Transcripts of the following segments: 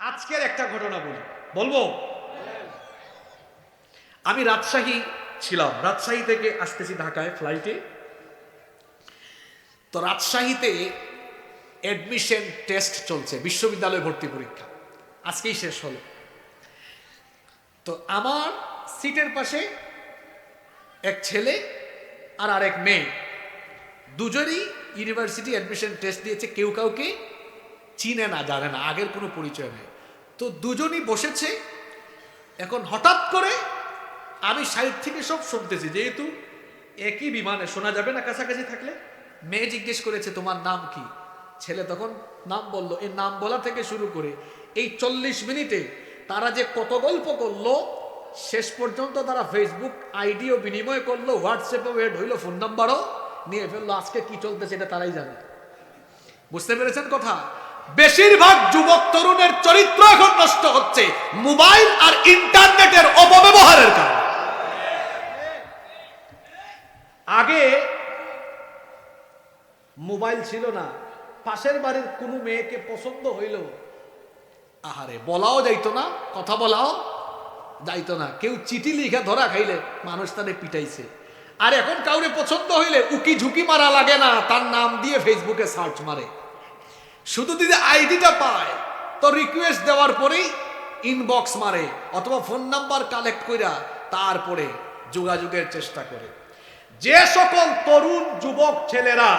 আজকের একটা ঘটনা বলি। বলব? আমি রাজশাহী ছিলাম। রাজশাহী থেকে আসতেছি ঢাকায় ফ্লাইটে তো রাজশাহীতে অ্যাডমিশন টেস্ট চলছে, বিশ্ববিদ্যালয় ভর্তি পরীক্ষা। আজকেই শেষ হলো। তো আমার সিটের পাশে এক ছেলে আর আরেক মেয়ে। দুজনেই ইউনিভার্সিটি অ্যাডমিশন টেস্ট দিয়েছে, কেউ কাউকে চিনে না, জানে না, আগের কোনো পরিচয় নেই। তো দুজনই বসেছে, এখন হঠাৎ করে আমি সাইড থেকে সব শুনতেছি, যেহেতু একই বিমানে, শোনা যাবে না কাছাকাছি থাকলে? মেয়ে জিজ্ঞেস করেছে, তোমার নাম কি? ছেলে তখন নাম বলল এই নাম বলা থেকে শুরু করে এই চল্লিশ মিনিটে তারা যে কত গল্প করল, শেষ পর্যন্ত তারা ফেসবুক আইডিও বিনিময় করল হোয়াটসঅ্যাপে ওয়েড হইল ফোন নাম্বারও নিয়ে ফেলল, আজকে কি চলতেছে এটা তারাই জানে। বুঝতে পেরেছেন কথা? বেশিরভাগ যুবক তরুণের চরিত্র এখন নষ্ট হচ্ছে, মোবাইল আর ইন্টারনেটের অপব্যবহারের কারণে। আগে মোবাইল ছিল না, পাশের বাড়ির কোনো মেয়েকে পছন্দ হইল আহারে, বলাও যাইতো না, কথা বলাও যাইতো না। কেউ চিঠি লিখে ধরা খাইলে মানুষ তাদের পিটাইছে। আর এখন কাউরে পছন্দ হইলে উকি ঝুঁকি মারা লাগে না, তার নাম দিয়ে ফেসবুকে সার্চ মারে। শুধু যদি আইডিটা পায় তো রিকোয়েস্ট দেওয়ার পরেই ইনবক্স মারে অথবা ফোন নাম্বার কালেক্ট কইরা তারপরে যোগাযোগের চেষ্টা করে। যে সকল তরুণ যুবক ছেলেরা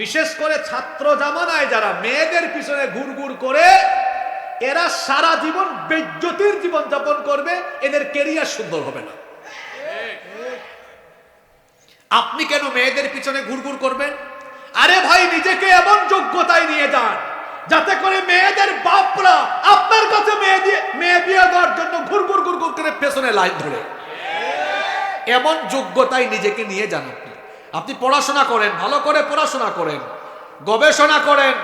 বিশেষ করে ছাত্র জামানায় যারা মেয়েদের পিছনে ঘুরঘুর করে এরা সারা জীবন বেজ্জতির জীবন যাপন করবে এদের কেরিয়ার সুন্দর হবে না। আপনি কেন মেয়েদের পিছনে ঘুরঘুর করবেন? আরে ভাই, নিজেকে এমন যোগ্যতায় নিয়ে যান, যাতে করে মেয়েদের বাপরা আপনার কাছে মেয়ে দিয়ে, মেয়ে বিয়ে দেওয়ার জন্য ঘুরঘুর ঘুরঘুর করে পেছনে লাইন ধরে। এমন যোগ্যতায় নিজেকে নিয়ে যান আপনি। আপনি পড়াশোনা করেন, ভালো করে পড়াশোনা করেন, গবেষণা করেন,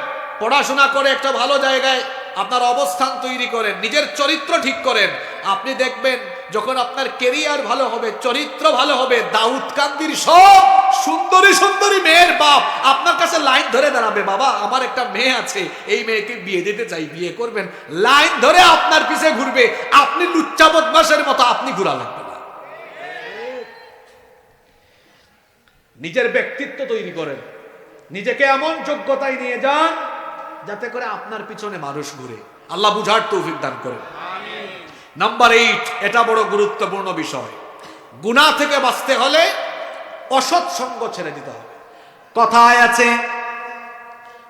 পড়াশোনা করে একটা ভালো জায়গায় আপনার অবস্থান তৈরি করেন, নিজের চরিত্র ঠিক করেন, আপনি দেখবেন যখন আপনার কেরিয়ার ভালো হবে, চরিত্র ভালো হবে, দাউদ কান্দির সব সুন্দরী সুন্দরী মেয়ের বাপ আপনার কাছে লাইন ধরে দাঁড়াবে, বাবা, আমার একটা মেয়ে আছে, এই মেয়েকে বিয়ে দিতে চাই, বিয়ে করবেন। লাইন ধরে আপনার পিছে ঘুরবে, আপনি লুচ্চা বদমাসের মতো, আপনি ঘুরা লাগবে না। নিজের ব্যক্তিত্ব তৈরি করেন। নিজেকে এমন যোগ্যতায় নিয়ে যান, যাতে করে আপনার পিছনে মানুষ ঘুরে। আল্লাহ বুঝার তৌফিক দান করেন। নাম্বার এইট এটা বড় গুরুত্বপূর্ণ বিষয়। গুণা থেকে বাঁচতে হলে অসৎ সঙ্গ ছেড়ে দিতে হবে। কথায় আছে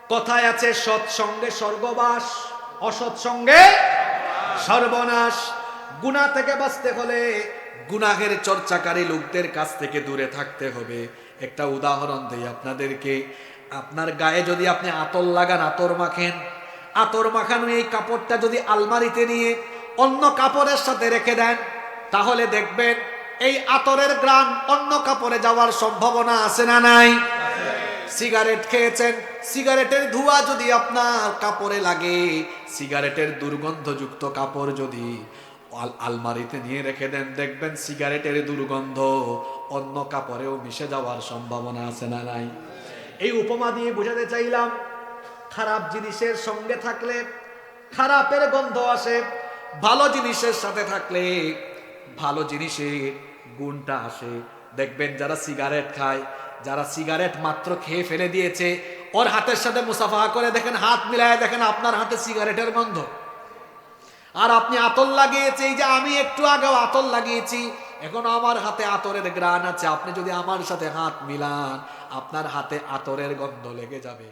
কথায় আছে সৎসঙ্গে স্বর্গবাস, অসৎ সঙ্গে সর্বনাশ। গুণা থেকে বাঁচতে হলে গুনাহের চর্চাকারী লোকদের কাছ থেকে দূরে থাকতে হবে। একটা উদাহরণ দিই আপনাদেরকে। আপনার গায়ে যদি আপনি আতর লাগান, আতর মাখেন, আতর মাখানো এই কাপড়টা যদি আলমারিতে নিয়ে অন্য কাপড়ের সাথে রেখে দেন। তাহলে দেখবেন, এই আতরের গ্রাম অন্য কাপড়ে যাওয়ার সম্ভাবনা আছে না নাই? সিগারেট খেয়েছেন, সিগারেটের ধোঁয়া যদি আপনার কাপড়ে লাগে, সিগারেটের দুর্গন্ধযুক্ত কাপড় যদি আলমারিতে নিয়ে রেখে দেন, দেখবেন সিগারেটের দুর্গন্ধ অন্য কাপড়েও মিশে যাওয়ার সম্ভাবনা আছে না নাই? এই উপমা দিয়ে বোঝাতে চাইলাম, খারাপ জিনিসের সঙ্গে থাকলে খারাপের গন্ধ আসে ভালো জিনিসের সাথে থাকলে ভালো জিনিসের গুণটা আসে। দেখবেন যারা সিগারেট খায়, যারা সিগারেট মাত্র খেয়ে ফেলে দিয়েছে, ওর হাতের সাথে মুসাফা করে দেখেন, হাত মিলায় দেখেন আপনার হাতে সিগারেটের গন্ধ। আর আপনি আতর লাগিয়েছে এই যে আমি একটু আগেও আতর লাগিয়েছি, এখন আমার হাতে আতরের গ্রান আছে, আপনি যদি আমার সাথে হাত মিলান, আপনার হাতে আতরের গন্ধ লেগে যাবে।